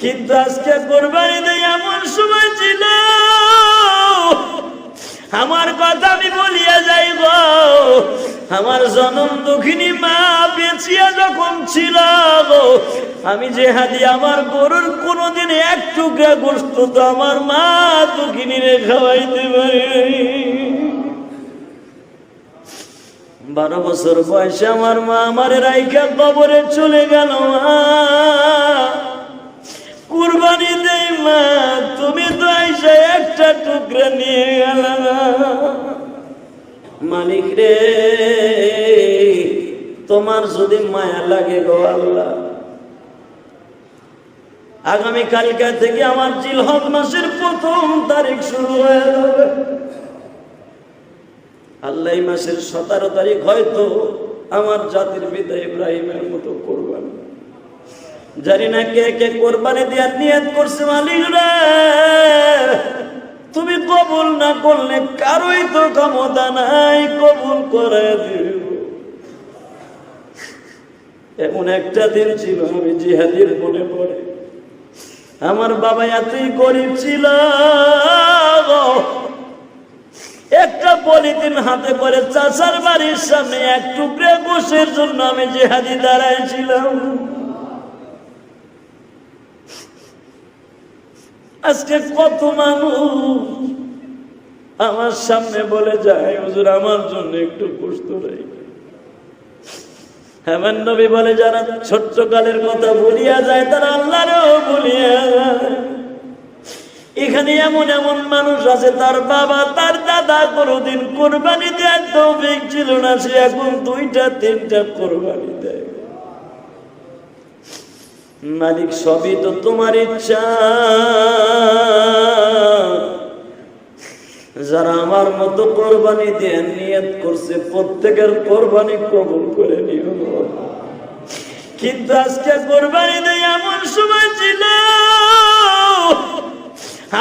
কিন্তু আজকে কোরবানি দেয় এমন সময় ছিল। আমার কথা আমি বলিয়া যাইব। আমার জনম দুঃখিনী মা বেঁচিয়া যখন ছিল, আমি যে হাদি আমার গরুর কোনোদিন এক টুকরা গোস্ত তো আমার মা দুঃখিনী রে খাওয়াইতে পারি বারো বছর বয়সে আমার মা আমার রাইখা কবরে চলে গেল মা। কুরবানি দেই মা, তুমি তো আইসা একটা টুকরা নিয়ে গেল মালিক রে, তোমার যদি মায়া লাগে গো আল্লাহ। আগামী কালকা থেকে আমার জিলহজ মাসের প্রথম তারিখ শুরু হয়ে যাবে। আল্লাহ মাসের সতেরো তারিখ হয়তো আমার জাতির পিতা ইব্রাহিমের মতো কোরবানি। জানি না কে কে কোরবানি দেওয়ার নিয়ত করছে মালিক রে তুমি কবুল না করলে কারোই তো ক্ষমতা নাই, কবুল করে দিব এমন একটা দিন ছিল, আমি জিহাদির মনে পড়ে। আমার বাবা এতই গরিব ছিল। একটা পলিথিন হাতে করে চাচার বাড়ির সামনে এক টুকরে গোসের জন্য আমি জেহাদি দাঁড়াইছিলাম আজকে কত মানুষ আমার সামনে বলে যায়, হুজুর, আমার জন্য একটু কষ্ট রেখে হেমেন নবী বলে, যারা ছোট্ট কালের কথা ভুলিয়া যায়, তারা আল্লাহরও ভুলিয়া এখানে এমন এমন মানুষ আছে, তার বাবা, তার দাদা কোনোদিন কোরবানি দেওয়ার তৌফিক ছিল না, সে এখন দুইটা, তিনটা কোরবানি দেয়। মালিক, সবই তো তোমার ইচ্ছা। যারা আমার মতো কোরবানি দিয়ে নিয়ত করছে, প্রত্যেকের কোরবানি কবুল করে নিও। কিন্তু আজকে কোরবানি দেয় এমন সময় ছিল।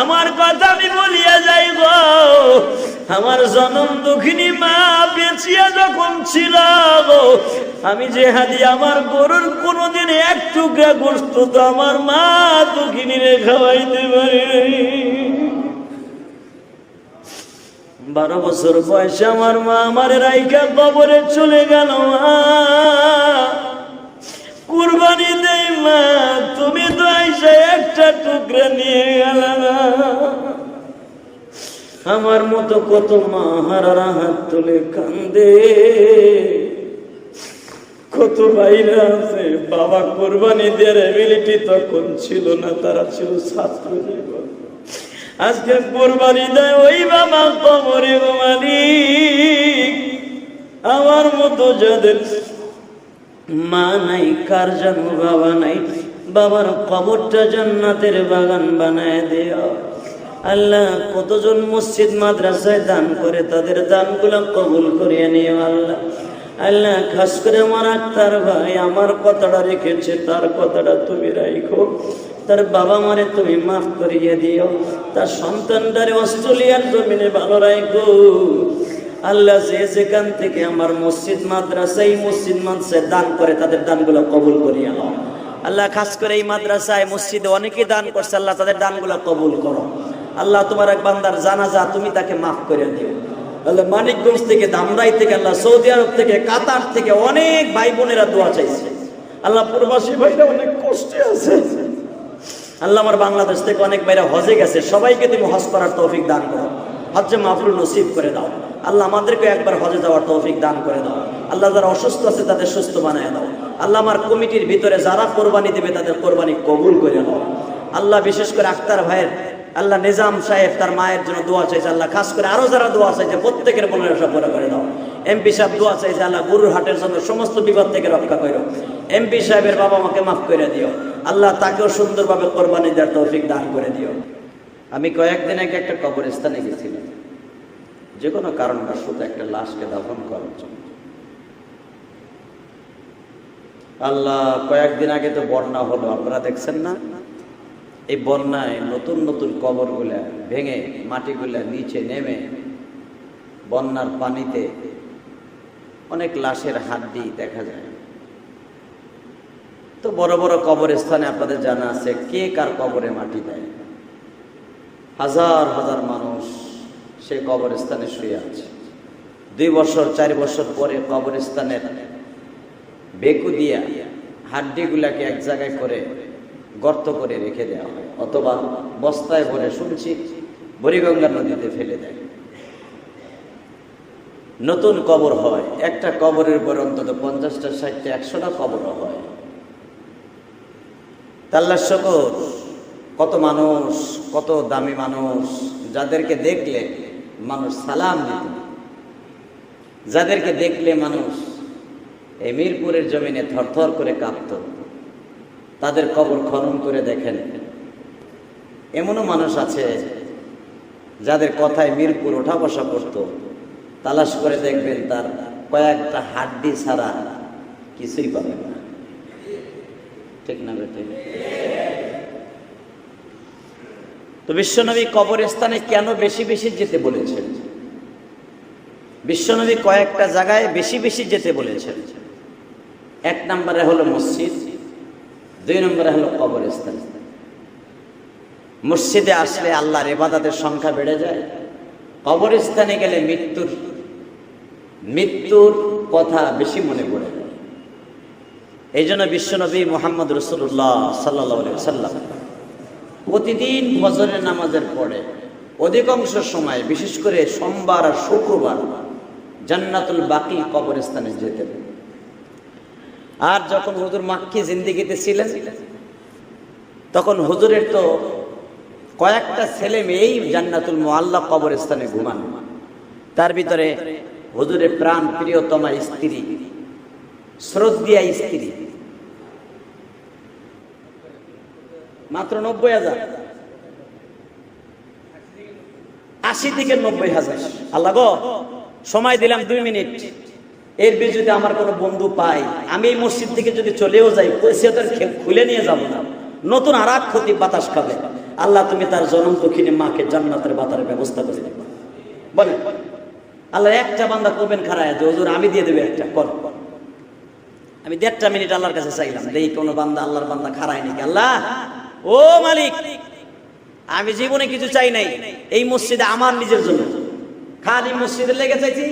আমার কথা আমি বলিয়া যাই গো আমার জনম দুঃখিনী মা বেঁচিয়া যখন ছিল, আমি যে হাদি আমার গরুর কোনোদিন এক টুকরা গোস্ত তো আমার মা দুঃখিনী রে খাওয়াইতে পারি বারো বছর বয়সে আমার মা আমার রাইখা কবরে চলে গেল, মা। কুরবানি দেই মা, তুমি তো আইসা আমার মতো কত মা হারারা হাত তুলে কান্দে। কত ভাইরা আছে, বাবা কোরবানি দেওয়ার এবিলিটি তখন ছিল না, তারা ছিল ছাত্র জীবন। আজকে কোরবানি দেয় ওই বাবা কবরে মালিক। আমার মতো যাদের মা নাই, কার জানো বাবা নাই, বাবার কবরটা জান্নাতের বাগান বানায় দেও আল্লাহ কতজন মসজিদ মাদ্রাসায় দান করে তাদের দানগুলো কবুল করিয়ে নিও আল্লাহ। আল্লাহ, খাস করে আমার আক্তার ভাই, আমার কথাটা রেখেছে, তার কথাটা তুমি রাখো তার বাবা মারে তুমি মাফ করিয়ে দিও। তার সন্তানটারে অস্ট্রেলিয়ার জমিনে ভালো রাখো আল্লাহ যে যেখান থেকে আমার মসজিদ মাদ্রাসা, এই মসজিদ মাদ্রাসায় দান করে তাদের দানগুলো কবুল করিয়ে নাও। আল্লাহ, খাস করে এই মাদ্রাসায় মসজিদে অনেকে দান করছে, আল্লাহ তাদের দানগুলো কবুল করো। আল্লাহ তোমার এক বান্দার জানাজা তুমি তাকে মাফ করে দিও। আল্লাহ মানিকগঞ্জ থেকে দামরাই থেকে, আল্লাহ সৌদি আরব থেকে, কাতার থেকে অনেক ভাই বোনেরা দোয়া চাইছে। আল্লাহ প্রবাসী ভাইরা অনেক কষ্টে আছে। আল্লাহ আমার বাংলাদেশ থেকে অনেক ভাইরা হজে গেছে। সবাইকে তুমি হজ করার তৌফিক দান করো। হজ্জে মাফরুল নসিব করে দাও। আল্লাহ আমাদেরকে একবার হজে যাওয়ার তৌফিক দান করে দাও। আল্লাহ যারা অসুস্থ আছে তাদের সুস্থ বানায় দাও। আল্লাহ আমার কমিটির ভিতরে যারা কোরবানি দেবে তাদের কোরবানি কবুল করে দাও আল্লাহ বিশেষ করে আক্তার ভাইয়ের আল্লাহ নিজাম সাহেব তার মায়ের জন্য দোয়া চাইছে, আল্লাহ খাস করে আরও যারা দোয়া চাইছে, প্রত্যেকের মনের আশা পুরো করে দাও। এমপি সাহেব দোয়া চাইছে, আল্লাহ গরুর হাটের জন্য সমস্ত বিপদ থেকে রক্ষা করো। এমপি সাহেবের বাবা আমাকে মাফ করে দিও। আল্লাহ তাকেও সুন্দরভাবে কোরবানি দেওয়ার তৌফিক দান করে দিও। আমি কয়েকদিন আগে একটা কবরস্থানে গেছিলাম। যে কোনো কারণবশত একটা লাশকে দাফন করার জন্য। আল্লাহ, কয়েকদিন আগে তো বন্যা হলো, আপনারা দেখছেন না? এই বন্যায় নতুন নতুন কবরগুলা ভেঙে, মাটিগুলা নিচে নেমে বন্যার পানিতে অনেক লাশের হাড্ডি দেখা যায়। তো বড় বড় কবরস্থানে আপনাদের জানা আছে কে কার কবরে মাটি দেয়। হাজার হাজার মানুষ সেই কবরস্থানে শুয়ে আছে। দুই বছর, চার বছর পরে কবরস্থানের বেকু দিয়া হাড্ডিগুলাকে এক জায়গায় করে গর্ত করে রেখে দেওয়া হয়, অথবা বস্তায় ভরে শুনছি বরিগঙ্গা নদীতে ফেলে দেয়। নতুন কবর হয়, একটা কবরের পর অন্তত পঞ্চাশটা, ষাটটা, একশোটা কবরও হয়। তাল্লা শকর কত মানুষ, কত দামি মানুষ, যাদেরকে দেখলে মানুষ সালাম দিত। যাদেরকে দেখলে মানুষ এই মিরপুরের জমিনে থরথর করে কাঁপত। তাদের কবর খনন করে দেখেন। এমনও মানুষ আছে যাদের কথায় মিরপুর ওঠা বসা করতো। তালাশ করে দেখবেন তার কয়েকটা হাড্ডি ছাড়া কিছুই পাবেন না। ঠিক না বেটে? তো বিশ্বনবী কবরস্থানে কেন বেশি বেশি যেতে বলেছেন? বিশ্বনবী কয়েকটা জায়গায় বেশি বেশি যেতে বলেছেন। এক নম্বরে হলো মসজিদ দুই নম্বরে হলো কবরস্থান। মসজিদে আসলে আল্লাহর এবাদাতের সংখ্যা বেড়ে যায়। কবরস্থানে গেলে মৃত্যুর মৃত্যুর কথা বেশি মনে পড়ে। এই জন্য বিশ্বনবী মোহাম্মদ রসুল্লাহ সাল্লাহ সাল্লাম প্রতিদিন ফজরের নামাজের পরে অধিকাংশ সময় বিশেষ করে সোমবার আর শুক্রবার জান্নাতুল বাকি কবরস্থানে যেতেন আর যখন হুজুর মাক্কি জিন্দিগিতে ছিলেন, তখন হুজুরের তো কয়েকটা ছেলে মেয়েই জান্নাতুল মোয়াল্লা কবরস্থানে ঘুমান। তার ভিতরে হুজুরের প্রাণ প্রিয়তমা স্ত্রী শ্রদ্ধিয়া স্ত্রী। মাত্র নব্বই হাজার। আশি থেকে নব্বই হাজার। আল্লাহ গো, সময় দিলাম দুই মিনিট। এর বেশ যদি আমার কোনো বন্ধু পাই আমি এই মসজিদ থেকে যদি চলেও যাই সে তার খুলে নিয়ে যাব না। নতুন আর ক্ষতি বাতাস খাবে। আল্লাহ তুমি তার জনম দক্ষিণে মাকে জান্নাতের বাতারের ব্যবস্থা করে দেবে। বলে, আল্লাহ একটা বান্দা করবেন খারায়, যে হুজুর আমি দিয়ে দেবে একটা, কর। আমি দেড়টা মিনিট আল্লাহর কাছে চাইলাম এই কোনো বান্দা আল্লাহর বান্দা খারায় নাকি। আল্লাহ, ও মালিক, আমি জীবনে কিছু চাই নাই, এই মসজিদে আমার নিজের জন্য। খালি মসজিদে লেগে চাইছি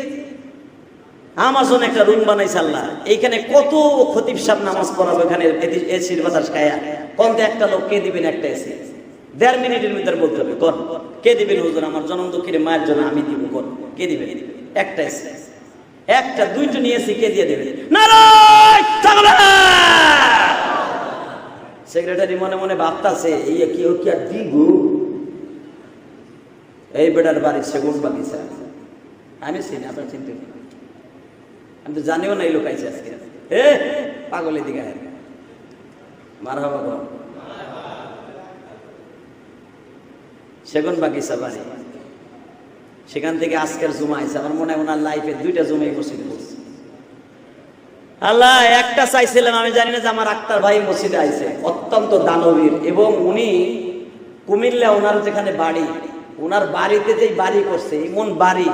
আমার জন্য একটা রুম বানাইছে আল্লাহ। এইখানে কত খতিব সাহেব নামাজ পড়াবো এখানে এসির বাতাস খায়া। কমতে একটা লোক, কে দিবেন একটা এসি দেড় মিনিটের ভিতরে বলতে হবে কর কে দিবেন হুজুর? আমার জনম দক্ষিণে মায়ের জন্য আমি দিব কর কে দিবেন? একটা এসি একটা, দুইটা নিয়েছি কে দিয়ে দেবে? সেক্রেটারি মনে মনে ভাবতাছে, এই কি, ও কি আর দিব? এই বেটার বাড়ি সেগুন বাগিচা। আমি চিনি, আপনার চিনতে আমি তো জানিও না এই লোক আইছে আজকে। এ, পাগল এদিকে আয়। মার হবা সেগুন বাগিচা বাড়ি সেখান থেকে আজকের জুমা আইছে। আমার মনে হয় ওনার লাইফে দুইটা জুমাই মসজিদে আল্লাহ, একটা চাইছিলাম আমি জানি না যে আমার আক্তার ভাই মসজিদে আইছে। অত্যন্ত দানবীর। এবং উনি কুমিল্লা, ওনার যেখানে বাড়ি, ওনার বাড়িতে যেই বাড়ি করছে এমন বাড়ি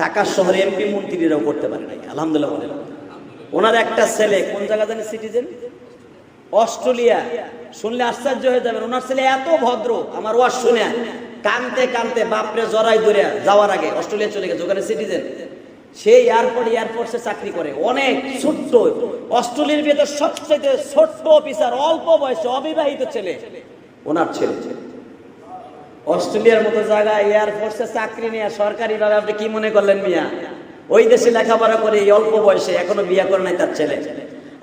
ঢাকা শহরে এমপি মন্ত্রীরাও করতে পারে নাই, আলহামদুলিল্লাহ বলে ওনার একটা ছেলে, কোন জায়গা জানি সিটিজেন অস্ট্রেলিয়া। শুনলে আশ্চর্য হয়ে যাবেন, ওনার ছেলে এত ভদ্র, আমার ওয়াজ শুনে। কানতে কানতে বাপরে জড়াই ধরে যাওয়ার আগে অস্ট্রেলিয়া চলে গেছে, ওখানে সিটিজেন সেই এয়ারপোর্ট এয়ারফোর্সে চাকরি করে, অনেক ছোট্ট। অস্ট্রেলিয়ার ভিতর সবচেয়ে ছোট্ট অফিসার অল্প বয়সে অবিবাহিত ছেলে, ওনার ছেলে। অস্ট্রেলিয়ার মতো জায়গায় এয়ারফোর্সে চাকরি নিয়ে সরকারি ভাবে আপনি কি মনে করলেন মিয়া? ওই দেশে লেখাপড়া করে এই অল্প বয়সে এখনও বিয়ে করে নাই তার ছেলে।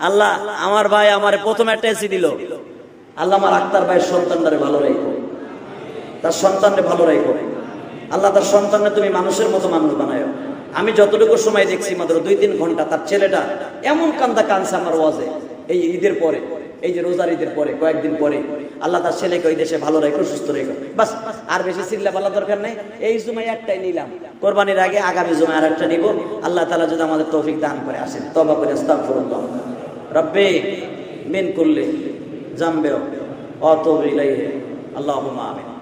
আল্লাহ আমার ভাই আমার প্রথম একটা এসি দিল। আল্লাহ আমার আক্তার ভাইয়ের সন্তানটারে ভালো রাখো। তার সন্তানরে ভালো রাখো। আল্লাহ তার সন্তানরে তুমি মানুষের মতো মানুষ বানায়। আমি যতটুকু সময় দেখছি মাত্র দুই তিন ঘণ্টা তার ছেলেটা এমন কান্দা কানছে আমার ওয়াজে এই ঈদের পরে। এই যে রোজার ঈদের পরে, কয়েকদিন পরে, আল্লাহ তার ছেলেকে ওই দেশে ভালো রেখো, সুস্থ রেখো। বাস, আর বেশি চিল্লা পালা দরকার নেই। এই জুমাই একটাই নিলাম। কোরবানির আগে আগামী জুমায় আর একটা নিব। আল্লাহ তালা যদি আমাদের তৌফিক দান করে, আসেন। তবা করে, আস্তাগফিরুল্লাহ। রব্বে মেন করলে জামবেও অতব ইলাইহি। আল্লাহুম্মা আমিন।